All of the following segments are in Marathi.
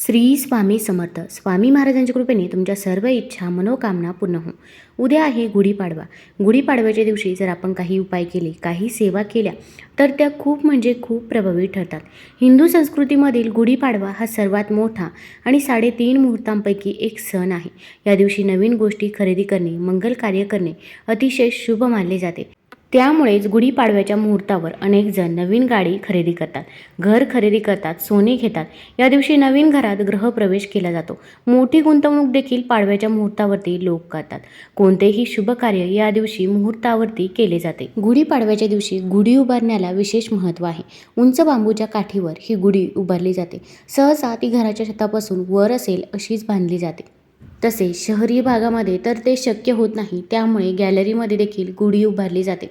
श्री स्वामी समर्थ. स्वामी महाराजांच्या कृपेने तुमच्या सर्व इच्छा मनोकामना पूर्ण हो उद्या आहे गुढीपाडवा. गुढीपाडव्याच्या दिवशी जर आपण काही उपाय केले काही सेवा केल्या तर त्या खूप म्हणजे खूप प्रभावी ठरतात. हिंदू संस्कृतीमधील गुढीपाडवा हा सर्वात मोठा आणि साडेतीन मुहूर्तांपैकी एक सण आहे. या दिवशी नवीन गोष्टी खरेदी करणे मंगल कार्य करणे अतिशय शुभ मानले जाते. त्यामुळेच गुढीपाडव्याच्या मुहूर्तावर अनेक जण नवीन गाडी खरेदी करतात. घर खरेदी करतात सोने घेतात. या दिवशी नवीन घरात ग्रहप्रवेश केला जातो. मोठी गुंतवणूक देखील पाडव्याच्या मुहूर्तावरती लोक करतात. कोणतेही शुभ कार्य या दिवशी मुहूर्तावरती केले जाते. गुढीपाडव्याच्या दिवशी गुढी उभारण्याला विशेष महत्त्व आहे. उंच बांबूच्या काठीवर ही गुढी उभारली जाते. सहसा ती घराच्या छतापासून वर असेल अशीच बांधली जाते. तसे शहरी भागामध्ये तर ते शक्य होत नाही. त्यामुळे गॅलरीमध्ये देखील गुढी उभारली जाते.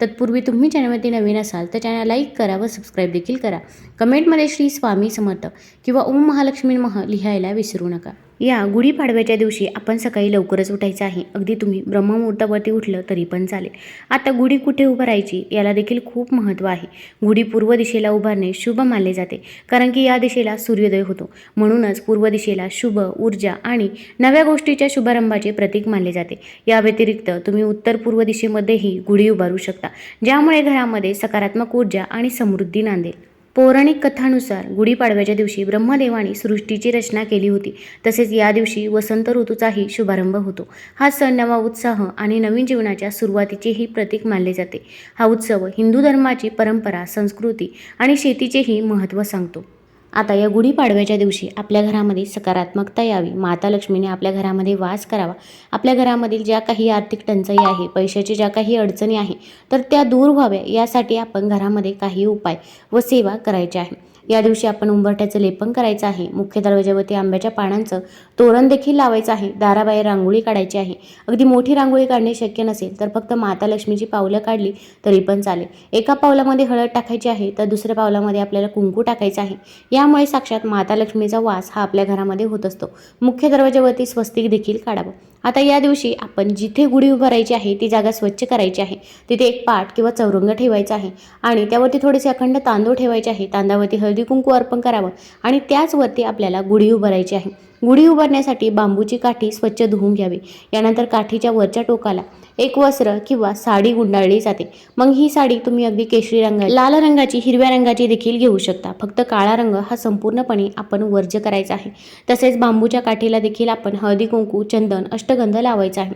तत्पूर्वी तुम्ही चॅनलवरती नवीन असाल तर चॅनल लाईक करा व सबस्क्राईब देखील करा. कमेंटमध्ये श्री स्वामी समर्थ किंवा ओम महालक्ष्मी मह लिहायला विसरू नका. या गुढीपाडव्याच्या दिवशी आपण सकाळी लवकरच उठायचं आहे. अगदी तुम्ही ब्रह्ममुहूर्तावरती उठलं तरी पण चालेल. आता गुढी कुठे उभारायची याला देखील खूप महत्त्व आहे. गुढी पूर्व दिशेला उभारणे शुभ मानले जाते. कारण की या दिशेला सूर्योदय होतो. म्हणूनच पूर्व दिशेला शुभ ऊर्जा आणि नव्या गोष्टीच्या शुभारंभाचे प्रतीक मानले जाते. या व्यतिरिक्त तुम्ही उत्तर पूर्व दिशेमध्येही गुढी उभारू शकता. ज्यामुळे घरामध्ये सकारात्मक ऊर्जा आणि समृद्धी नांदेल. पौराणिक कथानुसार गुढीपाडव्याच्या दिवशी ब्रह्मदेवाने सृष्टीची रचना केली होती. तसेच या दिवशी वसंत ऋतूचाही शुभारंभ होतो. हा सण नवा उत्साह आणि नवीन जीवनाच्या सुरुवातीचेही प्रतीक मानले जाते. हा उत्सव हिंदू धर्माची परंपरा संस्कृती आणि शेतीचेही महत्त्व सांगतो. आता या गुढीपाडव्याच्या दिवशी आपल्या घरामध्ये सकारात्मकता यावी. माता लक्ष्मीने आपल्या घरामध्ये वास करावा. आपल्या घरामधील ज्या काही आर्थिक टंचाई आहे पैशाची ज्या काही अडचणी आहे तर त्या दूर व्हाव्या यासाठी आपण घरामध्ये काही उपाय व सेवा करायच्या आहे. या दिवशी आपण उंबरठ्याचं लेपन करायचं आहे. मुख्य दरवाजावरती आंब्याच्या पानांचं तोरण देखील लावायचं आहे. दाराबाहेर रांगोळी काढायची आहे. अगदी मोठी रांगोळी काढणे शक्य नसेल तर फक्त माता लक्ष्मीची पावलं काढली तरी पण चालेल. एका पावलामध्ये हळद टाकायची आहे तर दुसऱ्या पावलामध्ये आपल्याला कुंकू टाकायचं आहे. यामुळे साक्षात माता लक्ष्मीचा वास हा आपल्या घरामध्ये होत असतो. मुख्य दरवाजावरती स्वस्तिक देखील काढावं. आता या दिवशी आपण जिथे गुढी उभारायची आहे ती जागा स्वच्छ करायची आहे. तिथे एक पाट किंवा चौरंग ठेवायचा आहे आणि त्यावरती थोडेसे अखंड तांदूळ ठेवायचे आहे. तांदळावरती हळदी कुंकू अर्पण करावं. आणि त्याचवरती आपल्याला गुढी उभारायची आहे. गुढी उभारण्यासाठी बांबूची काठी स्वच्छ धुवून घ्यावी. यानंतर काठीच्या वरच्या टोकाला एक वस्त्र किंवा साडी गुंडाळली जाते. मग ही साडी तुम्ही अगदी केशरी रंग लाल रंगाची हिरव्या रंगाची देखील घेऊ शकता. फक्त काळा रंग हा संपूर्णपणे आपण वर्ज करायचा आहे. तसेच बांबूच्या काठीला देखील आपण हळदी कुंकू चंदन अष्टगंध लावायचा आहे.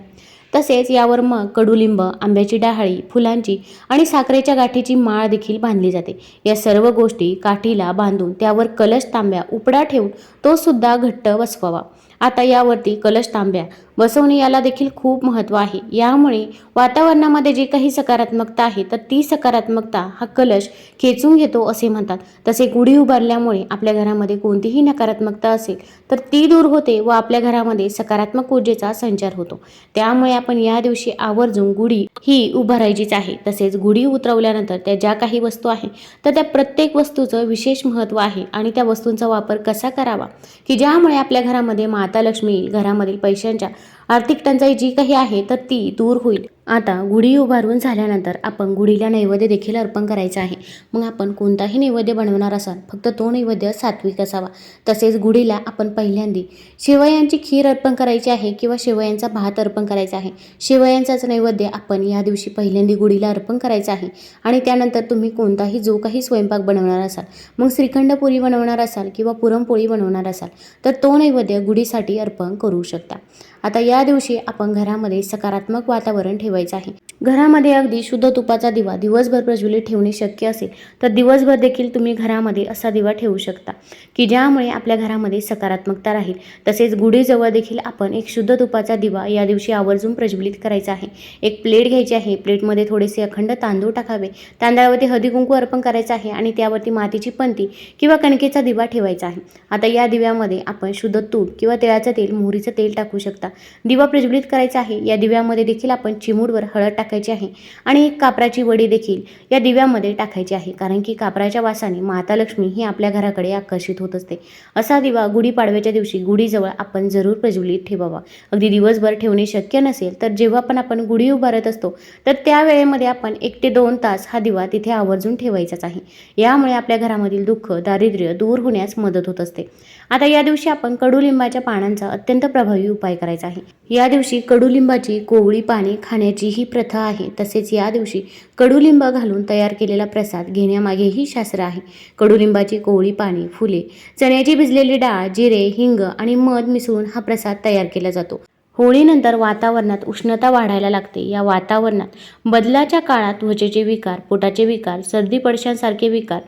तसेच यावर मग कडुलिंब आंब्याची डहाळी फुलांची आणि साखरेच्या गाठीची माळ देखील बांधली जाते. या सर्व गोष्टी काठीला बांधून त्यावर कलश तांब्या उपडा ठेवून तो सुद्धा घट्ट बसवावा. आता यावरती कलश तांब्या बसवणे याला देखील खूप महत्त्व आहे. यामुळे वातावरणामध्ये जी काही सकारात्मकता आहे तर ती सकारात्मकता हा कलश खेचून घेतो असे म्हणतात. तसे गुढी उभारल्यामुळे आपल्या घरामध्ये कोणतीही नकारात्मकता असेल तर ती दूर होते व आपल्या घरामध्ये सकारात्मक ऊर्जेचा संचार होतो. त्यामुळे आपण या दिवशी आवर्जून गुढी ही उभारायचीच आहे. तसेच गुढी उतरवल्यानंतर त्या ज्या काही वस्तू आहे तर त्या प्रत्येक वस्तूचं विशेष महत्त्व आहे आणि त्या वस्तूंचा वापर कसा करावा की ज्यामुळे आपल्या घरामध्ये माता लक्ष्मी घरामधील पैशांच्या आर्थिक टंचाई जी काही आहे तर ती दूर होईल. आता गुढी उभारून झाल्यानंतर आपण गुढीला नैवेद्य देखील अर्पण करायचं आहे. मग आपण कोणताही नैवेद्य बनवणार असाल फक्त तो नैवेद्य सात्विक असावा. तसेच गुढीला आपण पहिल्यांदी शेवयांची खीर अर्पण करायची आहे किंवा शेवयांचा भात अर्पण करायचा आहे. शेवयांचाच नैवेद्य आपण या दिवशी पहिल्यांदी गुढीला अर्पण करायचा आहे. आणि त्यानंतर तुम्ही कोणताही जो काही स्वयंपाक बनवणार असाल मग श्रीखंड पुरी बनवणार असाल किंवा पुरणपोळी बनवणार असाल तर तो नैवेद्य गुढीसाठी अर्पण करू शकता. आता या दिवशी आपण घरामध्ये सकारात्मक वातावरण ठेवायचं आहे. घरामध्ये अगदी शुद्ध तुपाचा दिवा दिवसभर प्रज्वलित ठेवणे शक्य असेल तर दिवसभर देखील तुम्ही घरामध्ये असा दिवा ठेवू शकता की ज्यामुळे आपल्या घरामध्ये सकारात्मकता राहील. तसेच गुढीजवळ देखील आपण एक शुद्ध तुपाचा दिवा या दिवशी आवर्जून प्रज्वलित करायचा आहे. एक प्लेट घ्यायची आहे प्लेटमध्ये थोडेसे अखंड तांदूळ टाकावे. तांदळावरती हळदी कुंकू अर्पण करायचं आहे आणि त्यावरती मातीची पंती किंवा कणकेचा दिवा ठेवायचा आहे. आता या दिव्यामध्ये आपण शुद्ध तूप किंवा तिळाचं तेल मोहरीचं तेल टाकू शकता. दिवा प्रज्वलित करायचा आहे. या दिव्यामध्ये देखील आपण चिमूडवर हळद टाक टाकायची आहे. आणि एक कापराची वडी देखील या दिव्यामध्ये टाकायची आहे. कारण की कापराच्या वासाने माता लक्ष्मी ही आपल्या घराकडे आकर्षित होत असते. असा दिवा गुढीपाडव्याच्या दिवशी गुढीजवळ आपण जरूर प्रज्वलित ठेवावा. अगदी दिवसभर ठेवणे शक्य नसेल तर जेव्हा पण आपण गुढी उभारत असतो तर त्या वेळेमध्ये आपण एक ते दोन तास हा दिवा तिथे आवर्जून ठेवायचाच आहे. यामुळे आपल्या घरामधील दुःख दारिद्र्य दूर होण्यास मदत होत असते. आता या दिवशी आपण कडुलिंबाच्या पानांचा अत्यंत प्रभावी उपाय करायचा आहे. या दिवशी कडुलिंबाची कोवळी पाने खाण्याची ही प्रथा आहे. तसेच या दिवशी कडुलिंब घालून तयार केलेला प्रसाद घेण्यामागेही शास्त्र आहे. कडुलिंबाची कोवळी पाने फुले चण्याची भिजलेली डाळ जिरे हिंग आणि मध मिसळून हा प्रसाद तयार केला जातो. होळीनंतर वातावरणात उष्णता वाढायला लागते. या वातावरणात बदलाच्या काळात त्वचेचे विकार पोटाचे विकार सर्दी पडशांसारखे विकार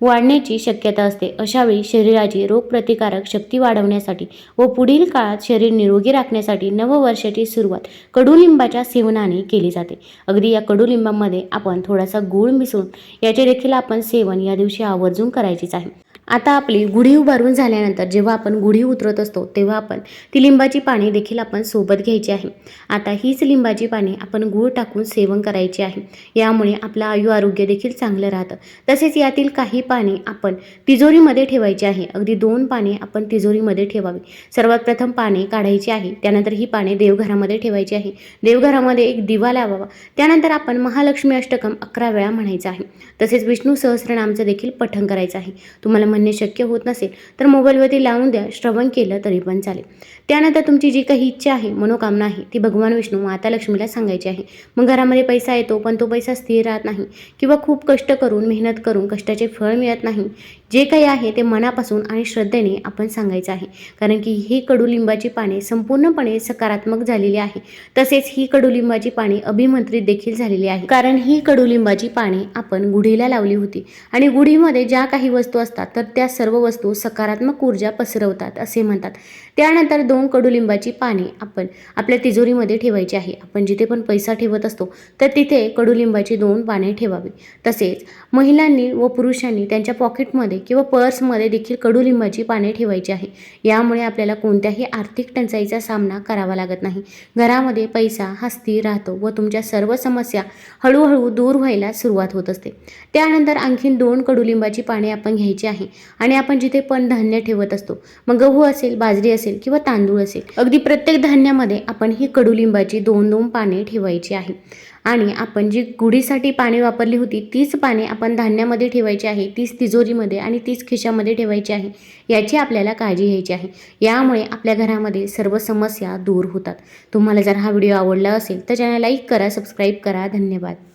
वाढण्याची शक्यता असते. अशावेळी शरीराची रोगप्रतिकारक शक्ती वाढवण्यासाठी व पुढील काळात शरीर निरोगी राखण्यासाठी नववर्षाची सुरुवात कडुलिंबाच्या सेवनाने केली जाते. अगदी या कडुलिंबामध्ये आपण थोडासा गूळ मिसळून याचे देखील आपण सेवन या दिवशी आवर्जून करायचीच आहे. आता आपली गुढी उभारून झाल्यानंतर जेव्हा आपण गुढी उतरत असतो तेव्हा आपण ती लिंबाची पाने देखील आपण सोबत घ्यायची आहे. आता हीच लिंबाची पाने आपण गूळ टाकून सेवन करायची आहे. यामुळे आपलं आयु आरोग्य देखील चांगलं राहतं. तसेच यातील काही पाने आपण तिजोरीमध्ये ठेवायची आहे. अगदी दोन पाने आपण तिजोरीमध्ये ठेवावी. सर्वात प्रथम पाने काढायची आहे. त्यानंतर ही पाने देवघरामध्ये ठेवायची आहे. देवघरामध्ये एक दिवा लावावा. त्यानंतर आपण महालक्ष्मी अष्टकम अकरा वेळा म्हणायचं आहे. तसेच विष्णू सहस्रनामचं देखील पठण करायचं आहे. तुम्हाला म्हणणे शक्य होत नसेल तर मोबाईलवरती लावून द्या श्रवण केलं तरी पण चालेल. त्यानंतर तुमची जी काही इच्छा आहे मनोकामना आहे ती भगवान विष्णू माता लक्ष्मीला सांगायची आहे. मग घरामध्ये पैसा येतो पण तो पैसा स्थिर राहत नाही. किंवा खूप कष्ट करून मेहनत करून कष्टाचे फळ मिळत नाही. जे काही आहे ते मनापासून आणि श्रद्धेने आपण सांगायचं आहे. कारण की ही कडुलिंबाची पाने संपूर्णपणे सकारात्मक झालेली आहे. तसेच ही कडुलिंबाची पाने अभिमंत्रित देखील झालेली आहे. कारण ही कडुलिंबाची पाने आपण गुढीला लावली होती. आणि गुढीमध्ये ज्या काही वस्तू असतात तर त्या सर्व वस्तू सकारात्मक ऊर्जा पसरवतात असे म्हणतात. त्यानंतर दोन कडुलिंबाची पाने आपण आपल्या तिजोरीमध्ये ठेवायची आहे. आपण जिथे पण पैसा ठेवत असतो तर तिथे कडुलिंबाची दोन पाने ठेवावी. तसेच महिलांनी व पुरुषांनी त्यांच्या पॉकेटमध्ये किंवा पर्समध्ये देखील कडुलिंबाची पाने ठेवायची आहे. यामुळे आपल्याला कोणत्याही आर्थिक टंचाईचा सामना करावा लागत नाही. घरामध्ये पैसा हा स्थिर राहतो व तुमच्या सर्व समस्या हळूहळू दूर व्हायला सुरुवात होत असते. त्यानंतर आणखीन दोन कडुलिंबाची पाने आपण घ्यायची आहे आणि आपण जिथे पण धान्य ठेवत असतो मग गहू असेल बाजरी असेल किंवा तांदूळ असेल अगदी प्रत्येक धान्यामध्ये आपण ही कडुलिंबाची दोन दोन पाने ठेवायची आहे. आणि आपण जी गुढीसाठी पाने वापरली होती तीच पाने आपण धान्यामध्ये ठेवायची आहे तीच तिजोरीमध्ये आणि तीच खिशामध्ये ठेवायची आहे याची आपल्याला काळजी घ्यायची आहे. यामुळे आपल्या घरामध्ये सर्व समस्या दूर होतात. तुम्हाला जर हा व्हिडिओ आवडला असेल तर चॅनल लाईक करा सबस्क्राईब करा. धन्यवाद.